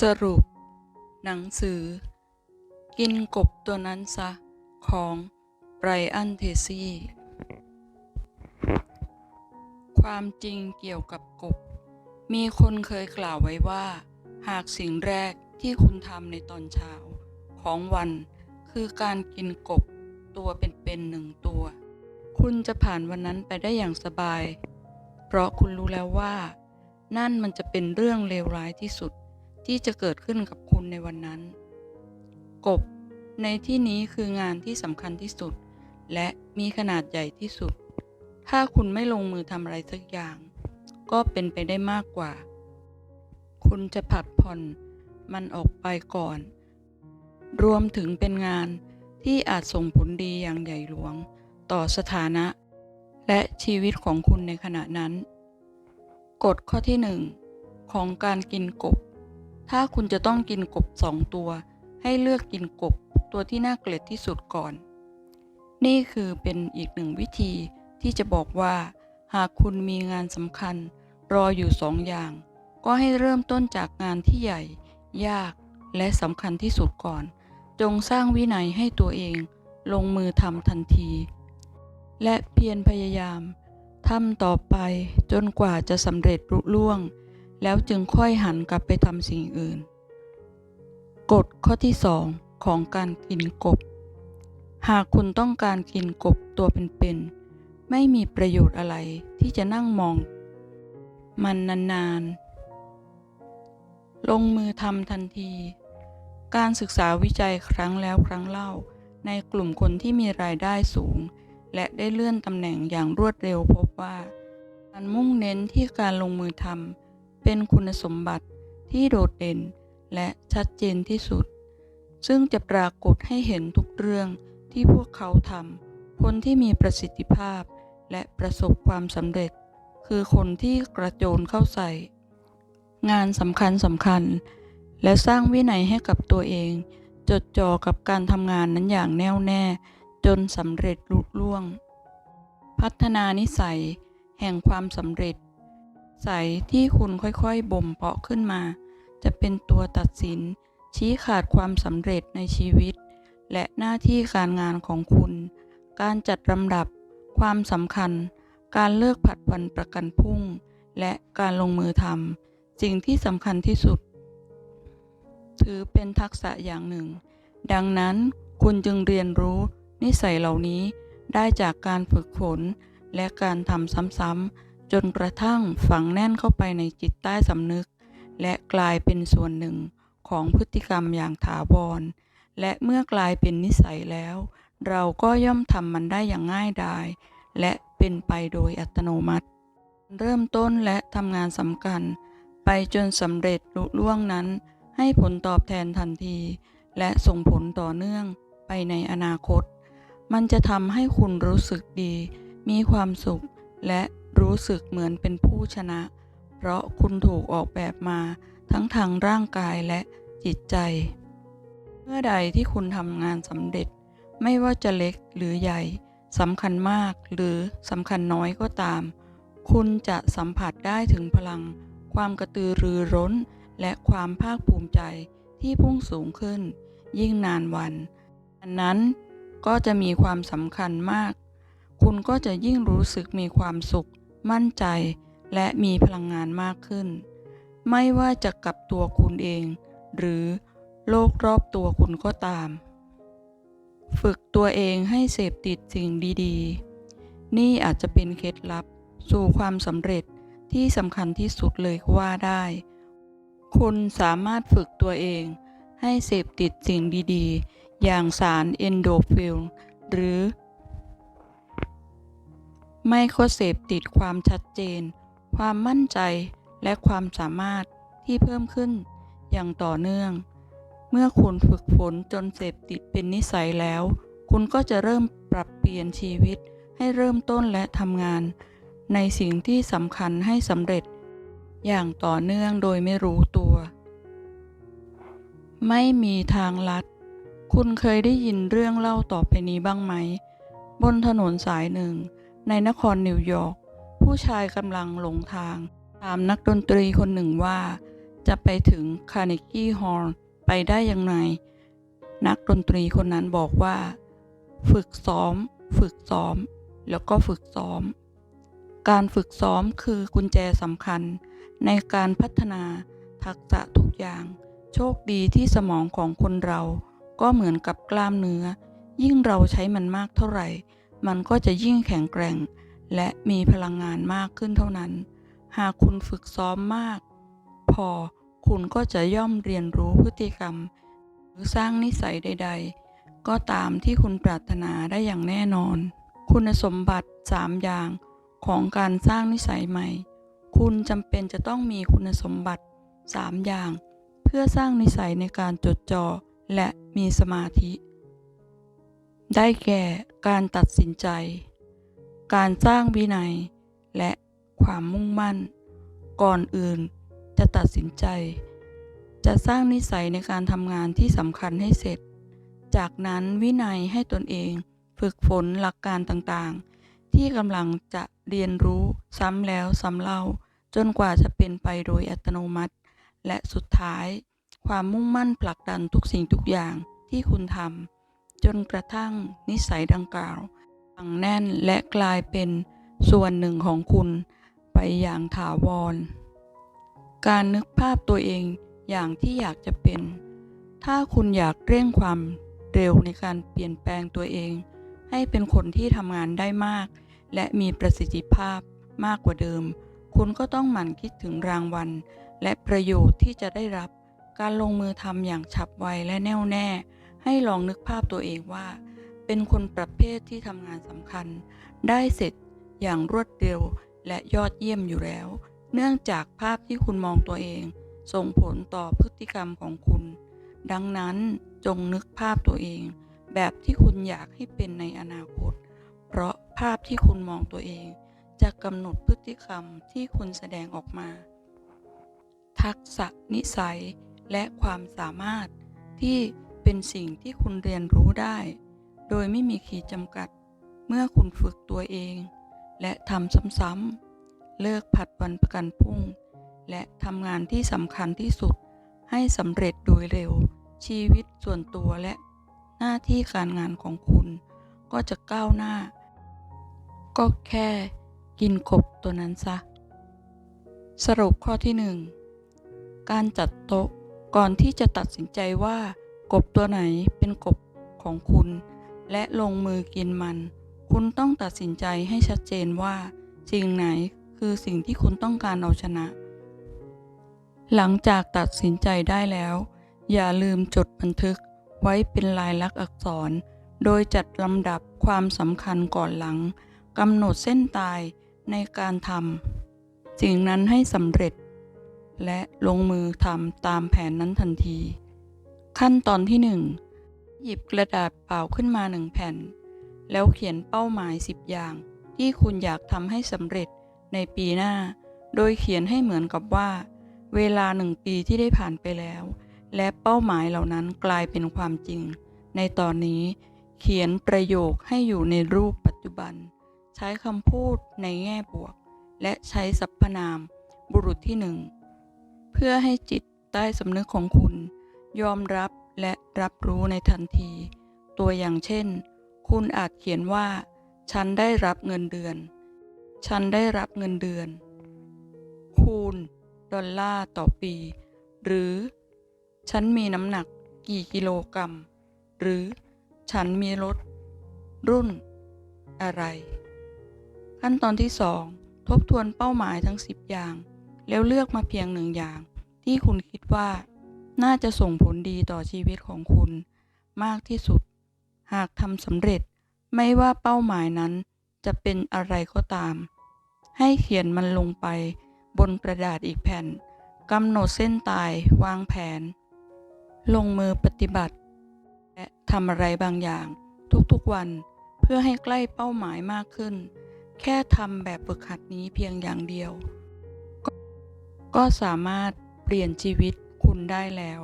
สรุป หนังสือ กินกบตัวนั้นซะ ของไบรอันเทซี่ ความจริงเกี่ยวกับกบ มีคนเคยกล่าวไว้ว่า หากสิ่งแรกที่คุณทำในตอนเช้า ของวันคือการกินกบตัวเป็นๆหนึ่งตัว คุณจะผ่านวันนั้นไปได้อย่างสบาย เพราะคุณรู้แล้วว่า นั่นมันจะเป็นเรื่องเลวร้ายที่สุด ที่จะเกิดขึ้นกับคุณในวันนั้น กบ ในที่นี้คืองานที่สำคัญที่สุด และมีขนาดใหญ่ที่สุด ถ้าคุณไม่ลงมือทำอะไรสักอย่าง ก็เป็นไปได้มากกว่า คุณจะผัดผ่อนมันออกไปก่อน รวมถึงเป็นงานที่อาจส่งผลดีอย่างใหญ่หลวง ต่อสถานะ และชีวิตของคุณในขณะนั้น กฎข้อที่หนึ่งของการกินกบ ถ้าคุณจะต้องกินกบสองตัว ให้เลือกกินกบตัวที่น่าเกลียดที่สุดก่อน นี่คือเป็นอีกหนึ่งวิธีที่จะบอกว่า หากคุณมีงานสำคัญ รออยู่สองอย่าง ก็ให้เริ่มต้นจากงานที่ใหญ่ ยากและสำคัญที่สุดก่อน จงสร้างวินัยให้ตัวเอง ลงมือทำทันที และเพียรพยายามทำต่อไปจนกว่าจะสำเร็จรุล่วง แล้วจึงค่อยหันกลับไปทำสิ่งอื่น กฎข้อที่สองของการกินกบ หากคุณต้องการกินกบตัวเป็นๆไม่มีประโยชน์อะไรที่จะนั่งมอง มันนานๆ ลงมือทำทันที การศึกษาวิจัยครั้งแล้วครั้งเล่า ในกลุ่มคนที่มีรายได้สูง และได้เลื่อนตำแหน่งอย่างรวดเร็วพบว่า การมุ่งเน้นที่การลงมือทำ เป็นคุณสมบัติที่โดดเด่นและชัดเจนที่สุด ซึ่งจะปรากฏให้เห็นทุกเรื่องที่พวกเขาทำคนที่มีประสิทธิภาพและประสบความสำเร็จ คือคนที่กระโจนเข้าใส่ งานสำคัญสำคัญ และสร้างวินัยให้กับตัวเอง จดจ่อกับการทำงานนั้นอย่างแน่วแน่ จนสำเร็จลุล่วง พัฒนานิสัย แห่งความสำเร็จ ใสยที่คุณค่อยๆ บ่มเพาะขึ้นมา จะเป็นตัวตัดสิน ชี้ขาดความสำเร็จในชีวิต และหน้าที่การงานของคุณ การจัดลำดับ ความสำคัญ การเลิกผัดวันประกันพรุ่ง และการลงมือทำสิ่งที่สำคัญที่สุด ถือเป็นทักษะอย่างหนึ่ง ดังนั้นคุณจึงเรียนรู้นิสัยเหล่านี้ได้จากการฝึกฝนและการทำซ้ำๆ จนกระทั่งฝังแน่นเข้าไปในจิตใต้สำนึก และกลายเป็นส่วนหนึ่งของพฤติกรรมอย่างถาวร และเมื่อกลายเป็นนิสัยแล้ว เราก็ย่อมทำมันได้อย่างง่ายดาย และเป็นไปโดยอัตโนมัติ เริ่มต้นและทำงานสำคัญ ไปจนสำเร็จลุล่วงนั้น ให้ผลตอบแทนทันที และส่งผลต่อเนื่องไปในอนาคต มันจะทำให้คุณรู้สึกดี มีความสุขและ รู้สึกเหมือนเป็นผู้ชนะ เพราะคุณถูกออกแบบมาทั้งทางร่างกายและจิตใจ เมื่อใดที่คุณทำงานสำเร็จ ไม่ว่าจะเล็กหรือใหญ่สำคัญมากหรือสำคัญน้อยก็ตาม คุณจะสัมผัสได้ถึงพลัง ความกระตือรือร้น และความภาคภูมิใจที่พุ่งสูงขึ้น ยิ่งนานวัน อันนั้นก็จะมีความสำคัญมาก คุณก็จะยิ่งรู้สึกมีความสุข มั่นใจ และมีพลังงานมากขึ้น ไม่ว่าจะกับตัวคุณเอง หรือโลกรอบตัวคุณก็ตาม ฝึกตัวเองให้เสพติดสิ่งดีๆ นี่อาจจะเป็นเคล็ดลับสู่ความสำเร็จที่สำคัญที่สุดเลยก็ว่าได้ คุณสามารถฝึกตัวเองให้เสพติดสิ่งดีๆ อย่างสารเอนโดฟิลหรือ ไม่ก็เสพติดความชัดเจน ความมั่นใจและความสามารถที่เพิ่มขึ้นอย่างต่อเนื่อง เมื่อคุณฝึกฝนจนเสพติดเป็นนิสัยแล้ว คุณก็จะเริ่มปรับเปลี่ยนชีวิตให้เริ่มต้นและทำงาน ในสิ่งที่สำคัญให้สำเร็จ อย่างต่อเนื่องโดยไม่รู้ตัว ไม่มีทางลัด คุณเคยได้ยินเรื่องเล่าต่อไปนี้บ้างไหม บนถนนสายหนึ่ง ในนครนิวยอร์กผู้ชายกำลังหลงทาง ถามนักดนตรีคนหนึ่งว่า จะไปถึงคาร์เนกี้ฮอลล์ไปได้อย่างไรนักดนตรีคนนั้นบอกว่า ฝึกซ้อม ฝึกซ้อม แล้วก็ฝึกซ้อม การฝึกซ้อมคือกุญแจสำคัญ ในการพัฒนาทักษะทุกอย่าง โชคดีที่สมองของคนเรา ก็เหมือนกับกล้ามเนื้อ ยิ่งเราใช้มันมากเท่าไหร่ มันก็จะยิ่งแข็งแกร่ง และมีพลังงานมากขึ้นเท่านั้น หากคุณฝึกซ้อมมาก พอคุณก็จะย่อมเรียนรู้พฤติกรรม หรือสร้างนิสัยใด ๆ ก็ตามที่คุณปรารถนาได้อย่างแน่นอน คุณสมบัติ 3 อย่างของการสร้างนิสัยใหม่ คุณจำเป็นจะต้องมีคุณสมบัติ 3 อย่าง เพื่อสร้างนิสัยในการจดจ่อและมีสมาธิ ได้แก่การตัดสินใจ การสร้างวินัย และความมุ่งมั่น ก่อนอื่นจะตัดสินใจ จะสร้างนิสัยในการทำงานที่สำคัญให้เสร็จ จากนั้นวินัยให้ตนเองฝึกฝนหลักการต่างๆ ที่กำลังจะเรียนรู้ซ้ำแล้วซ้ำเล่า จนกว่าจะเป็นไปโดยอัตโนมัติ และสุดท้าย ความมุ่งมั่นผลักดันทุกสิ่งทุกอย่างที่คุณทำ จนกระทั่งนิสัยดังกล่าวฝังแน่นและกลายเป็นส่วนหนึ่งของคุณไปอย่างถาวร การนึกภาพตัวเองอย่างที่อยากจะเป็น ถ้าคุณอยากเร่งความเร็วในการเปลี่ยนแปลงตัวเอง ให้เป็นคนที่ทำงานได้มาก และมีประสิทธิภาพมากกว่าเดิม คุณก็ต้องหมั่นคิดถึงรางวัล และประโยชน์ที่จะได้รับ การลงมือทำอย่างฉับไวและแน่วแน่ ให้ลองนึกภาพตัวเองว่า เป็นคนประเภทที่ทำงานสำคัญ ได้เสร็จอย่างรวดเร็วและยอดเยี่ยมอยู่แล้ว เนื่องจากภาพที่คุณมองตัวเอง ส่งผลต่อพฤติกรรมของคุณ ดังนั้นจงนึกภาพตัวเอง แบบที่คุณอยากให้เป็นในอนาคต เพราะภาพที่คุณมองตัวเอง จะกำหนดพฤติกรรมที่คุณแสดงออกมา ทักษะนิสัยและความสามารถที่ เป็นสิ่งที่คุณเรียนรู้ได้ โดยไม่มีขีดจำกัด เมื่อคุณฝึกตัวเอง และทำซ้ำๆ เลิกผัดวันประกันพรุ่ง และทำงานที่สำคัญที่สุด ให้สำเร็จโดยเร็ว ชีวิตส่วนตัวและหน้าที่การงานของคุณ ก็จะก้าวหน้า ก็แค่กินกบตัวนั้นซะ สรุปข้อที่หนึ่งการจัดโต๊ะก่อนที่จะตัดสินใจว่า กบตัวไหนเป็นกบของคุณ และลงมือกินมัน คุณต้องตัดสินใจให้ชัดเจนว่า สิ่งไหนคือสิ่งที่คุณต้องการเอาชนะ หลังจากตัดสินใจได้แล้ว อย่าลืมจดบันทึกไว้เป็นลายลักษณ์อักษร โดยจัดลำดับความสำคัญก่อนหลังกำหนดเส้นตายในการทำสิ่งนั้นให้สำเร็จ และลงมือทำตามแผนนั้นทันที ขั้นตอนที่ 1 หยิบกระดาษเปล่าขึ้นมาหนึ่งแผ่น แล้วเขียนเป้าหมาย 10 อย่าง ที่คุณอยากทำให้สำเร็จในปีหน้า โดยเขียนให้เหมือนกับว่า เวลาหนึ่งปีที่ได้ผ่านไปแล้ว และเป้าหมายเหล่านั้นกลายเป็นความจริง ในตอนนี้ เขียนประโยคให้อยู่ในรูปปัจจุบัน ใช้คำพูดในแง่บวก และใช้สรรพนามบุรุษที่หนึ่งเพื่อให้จิตใต้สำนึกของคุณ ยอมรับและรับรู้ในทันที ตัวอย่างเช่น คุณอาจเขียนว่า ฉันได้รับเงินเดือน ฉันได้รับเงินเดือน คูณ ดอลลาร์ต่อปี หรือ ฉันมีน้ำหนักกี่กิโลกรัม หรือ ฉันมีรถ รุ่น อะไร ขั้นตอนที่ 2 ทบทวนเป้าหมายทั้ง 10 อย่าง แล้วเลือกมาเพียงหนึ่งอย่าง ที่คุณคิดว่า น่าจะส่งผลดีต่อชีวิตของคุณ มากที่สุด หากทำสำเร็จ ไม่ว่าเป้าหมายนั้นจะเป็นอะไรก็ตาม ให้เขียนมันลงไป บนกระดาษอีกแผ่นกำหนดเส้นตายวางแผน ลงมือปฏิบัติ และทำอะไรบางอย่าง ทุกๆวันเพื่อให้ใกล้เป้าหมายมากขึ้น แค่ทำแบบฝึกหัดนี้เพียงอย่างเดียว ก็ก็สามารถเปลี่ยนชีวิต คุณได้แล้ว